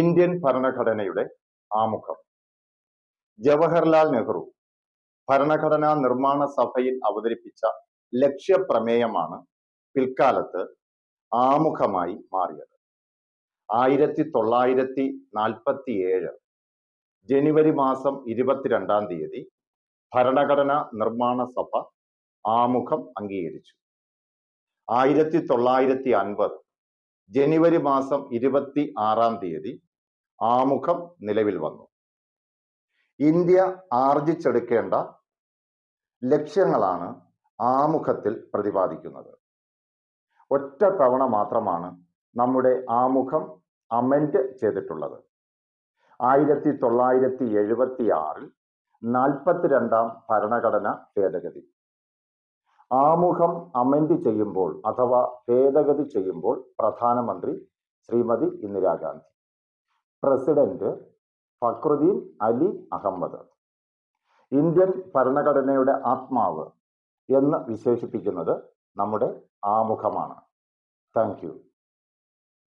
Indian ഭരണഘടനയുടെ ആമുഖം. ജവഹർലാൽ നെഹ്റു ഭരണഘടനാ നിർമ്മാണ സഭയിൽ അവതരിപ്പിച്ച ലക്ഷ്യപ്രമേയമാണ് പിൽക്കാലത്ത് ആമുഖമായി മാറിയത്. ആയിരത്തി തൊള്ളായിരത്തി നാൽപ്പത്തി ഏഴ് ജനുവരി മാസം ഇരുപത്തിരണ്ടാം തീയതി ഭരണഘടനാ നിർമ്മാണ സഭ ആമുഖം അംഗീകരിച്ചു. ആയിരത്തി തൊള്ളായിരത്തി അൻപത് ജനുവരി മാസം ഇരുപത്തി ആറാം തീയതി ആമുഖം നിലവിൽ വന്നു. ഇന്ത്യ ആർജിച്ചെടുക്കേണ്ട ലക്ഷ്യങ്ങളാണ് ആമുഖത്തിൽ പ്രതിപാദിക്കുന്നത്. ഒറ്റ തവണ മാത്രമാണ് നമ്മുടെ ആമുഖം അമെൻഡ് ചെയ്തിട്ടുള്ളത്. ആയിരത്തി തൊള്ളായിരത്തി എഴുപത്തി ആറിൽ നാൽപ്പത്തിരണ്ടാം ഭരണഘടന ഭേദഗതി. ആമുഖം അമെൻഡ് ചെയ്യുമ്പോൾ അഥവാ ഭേദഗതി ചെയ്യുമ്പോൾ പ്രധാനമന്ത്രി ശ്രീമതി ഇന്ദിരാഗാന്ധി പ്രസിഡന്റ് ഫക്രുദ്ദീൻ അലി അഹമ്മദ്. ഇന്ത്യൻ ഭരണഘടനയുടെ ആത്മാവ് എന്ന് വിശേഷിപ്പിക്കുന്നത് നമ്മുടെ ആമുഖമാണ്. താങ്ക്